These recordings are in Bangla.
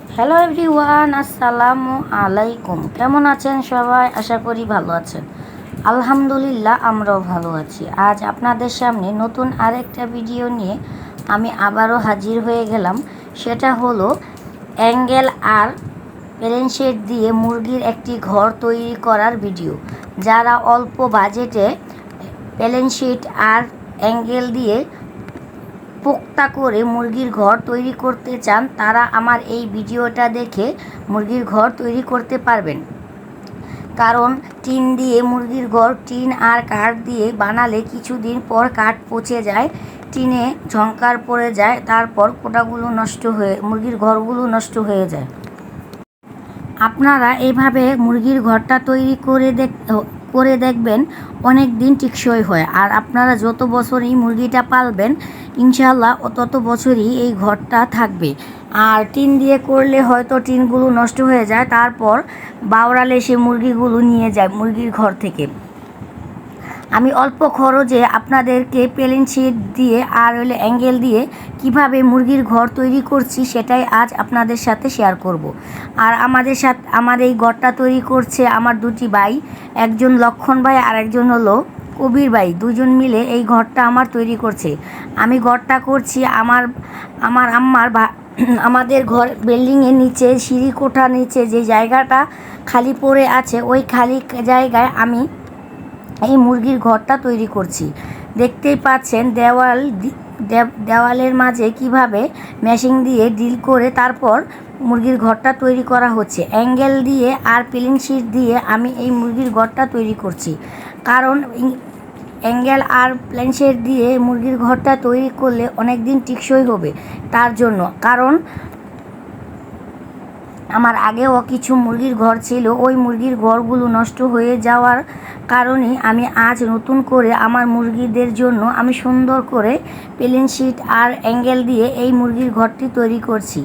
হ্যালো এভরিওয়ান আসসালামু আলাইকুম কেমন আছেন সবাই? আশা করি ভালো আছেন। আলহামদুলিল্লাহ, আমরাও ভালো আছি। আজ আপনাদের সামনে নতুন আরেকটা ভিডিও নিয়ে আমি আবারও হাজির হয়ে গেলাম। সেটা হলো অ্যাঙ্গেল আর প্লেনশেড দিয়ে মুরগির একটি ঘর তৈরি করার ভিডিও যারা অল্প বাজেটে প্লেনশিট আর অ্যাঙ্গেল দিয়ে পোক্তা করে মুরগির ঘর তৈরি করতে চান, তারা আমার এই ভিডিওটা দেখে মুরগির ঘর তৈরি করতে পারবেন। কারণ টিন দিয়ে মুরগির ঘর টিন আর কাঠ দিয়ে বানালে কিছুদিন পর কাঠ পচে যায়, টিনে ঝঙ্কার পড়ে যায়, তারপর কোটাগুলো নষ্ট হয়ে, মুরগির ঘরগুলো নষ্ট হয়ে যায়। আপনারা এইভাবে মুরগির ঘরটা তৈরি করে দেখ করে দেখবেন অনেক দিন টিকসই হয়। আর আপনারা যত বছরই মুরগিটা পালবেন ইনশাল্লাহ তত বছরই এই ঘরটা থাকবে। আর টিন দিয়ে করলে হয়তো টিনগুলো নষ্ট হয়ে যায়, তারপর বাওড়ালে সে মুরগিগুলো নিয়ে যায় মুরগির ঘর থেকে। আমি অল্প খরচে আপনাদেরকে প্লেন শিট দিয়ে আর হলে অ্যাঙ্গেল দিয়ে কীভাবে মুরগির ঘর তৈরি করছি সেটাই আজ আপনাদের সাথে শেয়ার করব। আর আমাদের সাথে আমার এই ঘরটা তৈরি করছে আমার দুটি ভাই, একজন লক্ষণ ভাই আর একজন হলো কবির ভাই দুজন মিলে এই ঘরটা আমার তৈরি করছে আমি ঘরটা করছি আমার আমার আম্মার আমাদের ঘর বিল্ডিংয়ের নিচে, সিঁড়ি কোঠার নিচে যে জায়গাটা খালি পড়ে আছে, ওই খালি জায়গায় আমি এই মুরগির ঘরটা তৈরি করছি। দেখতেই পাচ্ছেন দেওয়াল দেওয়ালের মাঝে কীভাবে মেশিন দিয়ে ডিল করে তারপর মুরগির ঘরটা তৈরি করা হচ্ছে। অ্যাঙ্গেল দিয়ে আর পিলিং শিট দিয়ে আমি এই মুরগির ঘরটা তৈরি করছি। কারণ অ্যাঙ্গেল আর প্ল্যানশেট দিয়ে মুরগির ঘরটা তৈরি করলে অনেক দিন টিকসই হবে তার জন্য। কারণ আমার আগেও কিছু মুরগির ঘর ছিল, ওই মুরগির ঘরগুলো নষ্ট হয়ে যাওয়ার কারণে আমি আজ নতুন করে আমার মুরগিদের জন্য আমি সুন্দর করে প্লেন শিট আর অ্যাঙ্গেল দিয়ে এই মুরগির ঘরটি তৈরি করছি।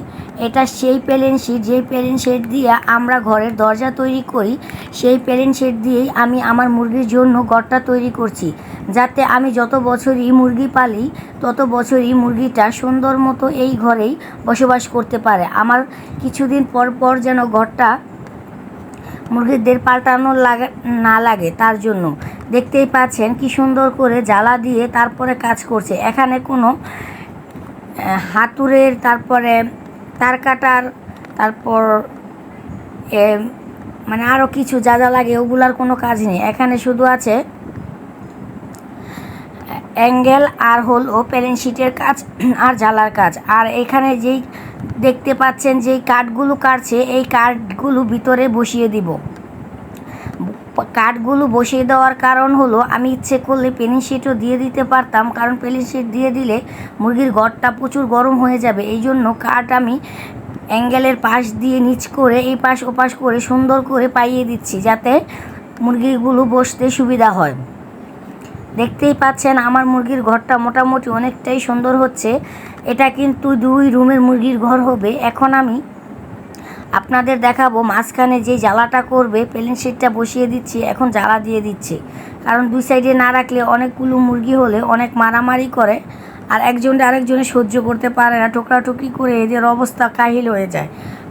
এটা সেই প্লেন শিট যেই প্লেন শিট দিয়ে আমরা ঘরের দরজা তৈরি করি, সেই প্লেন শিট দিয়েই আমি আমার মুরগির জন্য ঘরটা তৈরি করছি। যাতে আমি যত বছরই মুরগি পালি, তত বছরই মুরগিটা সুন্দর মতো এই ঘরেই বসবাস করতে পারে। আমার কিছুদিন পর পর যেন ঘরটা মুরগিদের পাল্টানো লাগে না লাগে, তার জন্য। দেখতেই পাচ্ছেন কি সুন্দর করে জ্বালা দিয়ে তারপরে কাজ করছে। এখানে কোনো হাতুড়ের, তারপরে তার কাটার তারপর মানে আরও কিছু যা যা লাগে, ওগুলার কোনো কাজ নেই। এখানে শুধু আছে অ্যাঙ্গেল আর হল ও প্যালেন শিটের কাজ আর জ্বালার কাজ। আর এখানে যেই দেখতে পাচ্ছেন যেই কাঠগুলো কাটছে, এই কাঠগুলো ভিতরে বসিয়ে দিব। কাঠগুলো বসিয়ে দেওয়ার কারণ হলো, আমি ইচ্ছে করলে পেনিং শিটও দিয়ে দিতে পারতাম, কারণ পেনিং শিট দিয়ে দিলে মুরগির ঘরটা প্রচুর গরম হয়ে যাবে। এই জন্য কাঠ আমি অ্যাঙ্গেলের পাশ দিয়ে নিচ করে, এই পাশ ওপাশ করে সুন্দর করে পাইয়ে দিচ্ছি, যাতে মুরগিগুলো বসতে সুবিধা হয়। দেখতেই পাচ্ছেন, আমার মুরগির ঘরটা মোটামুটি অনেকটাই সুন্দর হচ্ছে। এটা কিন্তু দুই রুমের মুরগির ঘর হবে। এখন আমি আপনাদের দেখাবো মাঝখানে যে জ্বালাটা করবে, প্লেন শিটটা বসিয়ে দিচ্ছি, এখন জ্বালা দিয়ে দিচ্ছি। কারণ দুই সাইডে না রাখলে অনেকগুলো মুরগি হলে অনেক মারামারি করে আর একজন আরেকজনে সহ্য করতে পারে না। টোকরাটুকরি করে এদের অবস্থা কাহিল হয়ে যায়।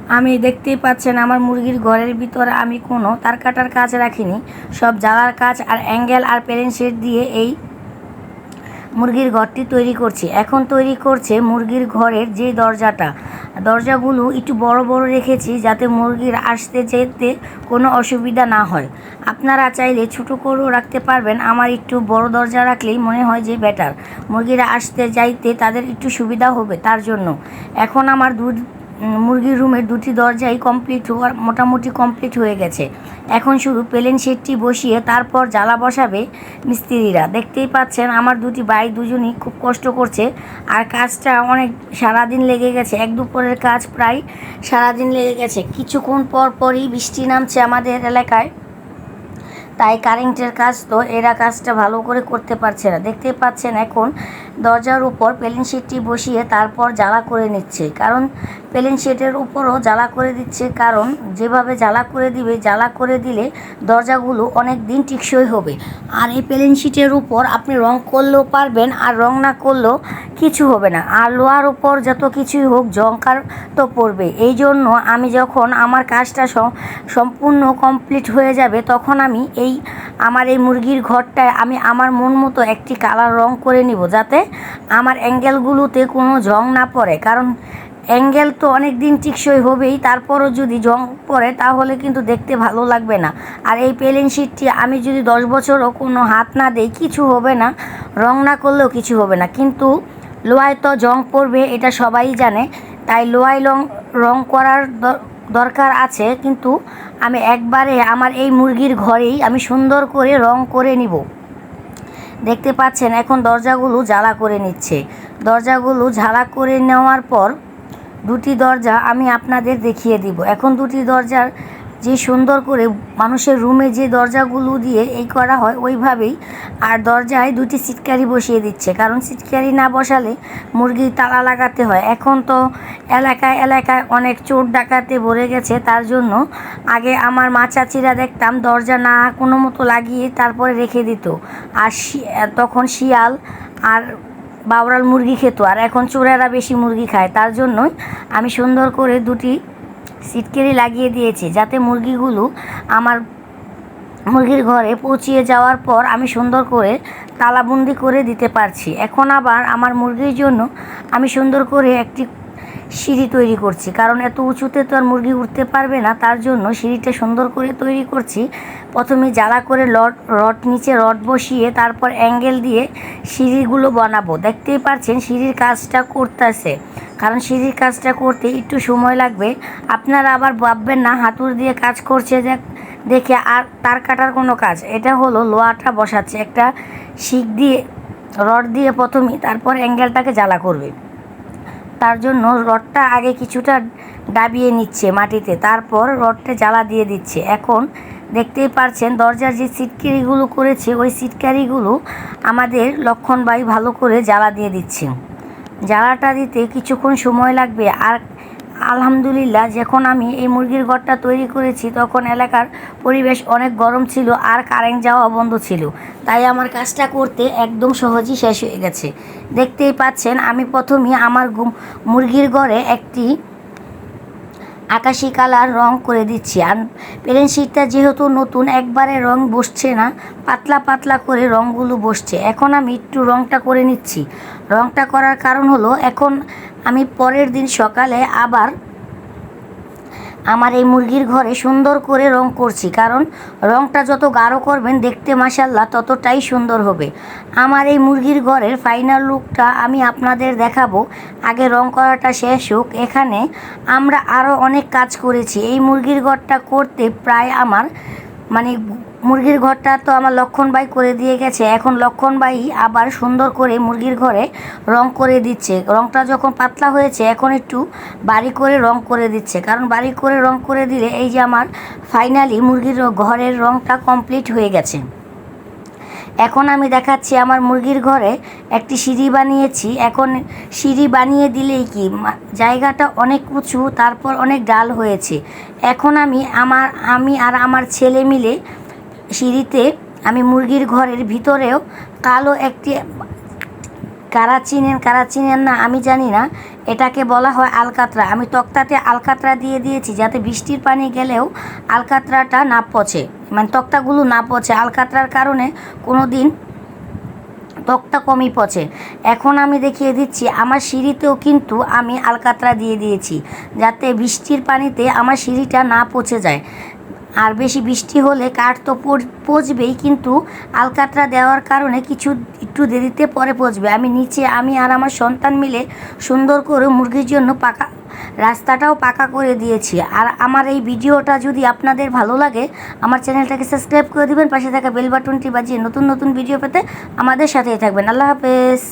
আমি দেখতেই পাচ্ছেন আমার মুরগির ঘরের ভিতরে আমি কোনো তার কাটার কাজ রাখিনি। সব জ্বালার কাজ আর অ্যাঙ্গেল আর প্যারেন শেড দিয়ে এই মুরগির ঘরটি তৈরি করছি। এখন তৈরি করছে মুরগির ঘরের যে দরজাটা। দরজাগুলো একটু বড় বড় রেখেছি যাতে মুরগির আসতে যেতে কোনো অসুবিধা না হয়। আপনারা চাইলে ছোটো করেও রাখতে পারবেন। আমার একটু বড় দরজা রাখলেই মনে হয় যে বেটার মুরগিরা আসতে যাইতে তাদের একটু সুবিধা হবে তার জন্য। এখন আমার দুধ মুরগির রুমের দুটি দরজাই কমপ্লিট হওয়ার, মোটামুটি কমপ্লিট হয়ে গেছে। এখন শুধু প্লেন শেডটি বসিয়ে তারপর জ্বালা বসাবে মিস্ত্রিরা। দেখতেই পাচ্ছেন আমার দুটি ভাই দুজনই খুব কষ্ট করছে আর কাজটা অনেক সারাদিন লেগে গেছে। এক দুপুরের কাজ প্রায় সারাদিন লেগে গেছে। কিছুক্ষণ পর পরই বৃষ্টি নামছে আমাদের এলাকায়। তাই কারেন্টের কাজ তো এরা কাজটা ভালো করে করতে পারছে না। দেখতে পাচ্ছেন এখন দরজার উপর প্লেন শিটটি বসিয়ে তারপর জ্বালা করে নিচ্ছে। কারণ প্লেন শিটের উপরও জ্বালা করে দিচ্ছে। কারণ যেভাবে জ্বালা করে দিবে, জ্বালা করে দিলে দরজাগুলো অনেক দিন টিকসই হবে। আর এই প্লেন শিটের উপর আপনি রং করলেও পারবেন, আর রং না করলেও কিছু হবে না। আর লোহার উপর যত কিছুই হোক জঙ্কার তো পড়বে। এই জন্য আমি যখন আমার কাজটা সম্পূর্ণ কমপ্লিট হয়ে যাবে, তখন আমি এই আমার এই মুরগির ঘরটায় আমি আমার মন মতো একটি কালার রং করে নিব যাতে আমার অ্যাঙ্গেলগুলোতে কোনো জং না পড়ে। কারণ অ্যাঙ্গেল তো অনেক দিন টিকসই হবেই, তারপরও যদি জং পড়ে তাহলে কিন্তু দেখতে ভালো লাগবে না। আর এই প্লেন শিটটি আমি যদি দশ বছরও কোনো হাত না দেই, কিছু হবে না, রং না করলেও কিছু হবে না। কিন্তু লোহায় তো জং পড়বে, এটা সবাই জানে। তাই লোহায় রং রং করার দরকার আছে, কিন্তু আমি একবারে আমার এই মুরগির ঘরেই আমি সুন্দর করে রং করে নিব। দেখতে পাচ্ছেন, এখন দরজাগুলো জ্বালা করে নিচ্ছে। দরজাগুলো ঝালা করে নেওয়ার পর দুটি দরজা আমি আপনাদের দেখিয়ে দিব। এখন দুটি দরজার যে সুন্দর করে মানুষের রুমে যে দরজাগুলো দিয়ে এই করা হয়, ওইভাবেই আর দরজায় দুটি সিটকারি বসিয়ে দিচ্ছে। কারণ সিটকারি না বসালে মুরগির তালা লাগাতে হয়। এখন তো এলাকায় এলাকায় অনেক চোর ডাকাতে ভরে গেছে। তার জন্য আগে আমার মা চাচিরা দেখতাম দরজা না কোনো মতো লাগিয়ে তারপরে রেখে দিত। আর তখন শিয়াল আর বাউরাল মুরগি খেত। আর এখন চোরেরা বেশি মুরগি খায়। তার জন্যই আমি সুন্দর করে দুটি সিটকেরি লাগিয়ে দিয়েছি যাতে মুরগিগুলো আমার মুরগির ঘরে পৌঁছিয়ে যাওয়ার পর আমি সুন্দর করে তালাবন্দি করে দিতে পারছি। এখন আবার আমার মুরগির জন্য আমি সুন্দর করে একটি সিঁড়ি তৈরি করছি। কারণ এত উঁচুতে তো আর মুরগি উঠতে পারবে না, তার জন্য সিঁড়িটা সুন্দর করে তৈরি করছি। প্রথমে জ্বালা করে লট, রড নিচে রড বসিয়ে তারপর অ্যাঙ্গেল দিয়ে সিঁড়িগুলো বানাবো। দেখতেই পাচ্ছেন সিঁড়ির কাজটা করতেছে। কারণ সিঁড়ির কাজটা করতে একটু সময় লাগবে। আপনারা আবার ভাববেন, না হাতুর দিয়ে কাজ করছে যে, দেখে আর তার কাটার কোনো কাজ। এটা হলো লোহাটা বসাচ্ছে। একটা শিক দিয়ে, রড দিয়ে প্রথমেই তারপর অ্যাঙ্গেলটাকে জ্বালা করবে। তার জন্য রডটা আগে কিছুটা ডাবিয়ে নিচ্ছে মাটিতে, তারপর রডটা জ্বালা দিয়ে দিচ্ছে। এখন দেখতেই পারছেন, দরজার যে সিটকারিগুলো করেছে, ওই সিটকারিগুলো আমাদের লক্ষণবাই ভালো করে জ্বালা দিয়ে দিচ্ছে। জ্বালাটা দিতে কিছুক্ষণ সময় লাগবে। আর আলহামদুলিল্লাহ, যখন আমি এই মুরগির ঘরটা তৈরি করেছি, তখন এলাকার পরিবেশ অনেক গরম ছিল আর কারেন্ট যাওয়া বন্ধ ছিল। তাই আমার কাজটা করতে একদম সহজই শেষ হয়ে গেছে। দেখতেই পাচ্ছেন, আমি প্রথমে আমার মুরগির ঘরে একটি আকাশি কালার রং করে দিচ্ছি। আর প্লেন শিটটা যেহেতু নতুন, একবারে রং বসছে না, পাতলা পাতলা করে রঙগুলো বসছে। এখন আমি একটু রংটা করে নিচ্ছি। রংটা করার কারণ হলো, এখন আমি পরের দিন সকালে আবার আমার এই মুরগির ঘরে সুন্দর করে রং করছি, কারণ রংটা যত গাঢ় করবেন দেখতে মাসাল্লাহ ততটাই সুন্দর হবে। আমার এই মুরগির ঘরের ফাইনাল লুকটা আমি আপনাদের দেখাবো। আগে রং করাটা শেষ হোক, এখানে আমরা আরও অনেক কাজ করেছি। এই মুরগির ঘরটা করতে প্রায় আমার মানে মুরগির ঘরটা তো আমার লক্ষণবাই করে দিয়ে গেছে। এখন লক্ষণবাই আবার সুন্দর করে মুরগির ঘরে রং করে দিচ্ছে। রংটা যখন পাতলা হয়েছে, এখন একটু বাড়ি করে রং করে দিচ্ছে। কারণ বাড়ি করে রং করে দিলে এই যে আমার ফাইনালি মুরগির ঘরের রংটা কমপ্লিট হয়ে গেছে। এখন আমি দেখাচ্ছি আমার মুরগির ঘরে একটি সিঁড়ি বানিয়েছি। এখন সিঁড়ি বানিয়ে দিলেই কি? জায়গাটা অনেক উঁচু, তারপর অনেক ডাল হয়েছে। এখন আমি আমার, আমি আর আমার ছেলে মিলে সিঁড়িতে আমি মুরগির ঘরের ভিতরেও কালো একটি কারা চিনেন কারা চিনেন না, আমি জানি না, এটাকে বলা হয় আলকাতরা। আমি তক্তাতে আলকাতরা দিয়ে দিয়েছি যাতে বৃষ্টির পানি গেলেও আলকাতরাটা না পচে। মানে তক্তাগুলো না পচে। আলকাতরার কারণে কোনো দিন তক্তা কমই পচে। এখন আমি দেখিয়ে দিচ্ছি, আমার সিঁড়িতেও কিন্তু আমি আলকাতরা দিয়ে দিয়েছি যাতে বৃষ্টির পানিতে আমার সিঁড়িটা না পচে যায়। আর বেশি বৃষ্টি হলে কাঠ তো পচবেই, কিন্তু আলকাতরা দেওয়ার কারণে কিছু একটু দেরিতে পরে পচবে। আমি নিচে, আমি আর আমার সন্তান মিলে সুন্দর করে মুরগির জন্য পাকা, রাস্তাটাও পাকা করে দিয়েছি। আর আমার এই ভিডিওটা যদি আপনাদের ভালো লাগে, আমার চ্যানেলটাকে সাবস্ক্রাইব করে দিবেন। পাশে থাকা বেল বাটনটি বাজিয়ে নতুন নতুন ভিডিও পেতে আমাদের সাথেই থাকবেন। আল্লাহ হাফেজ।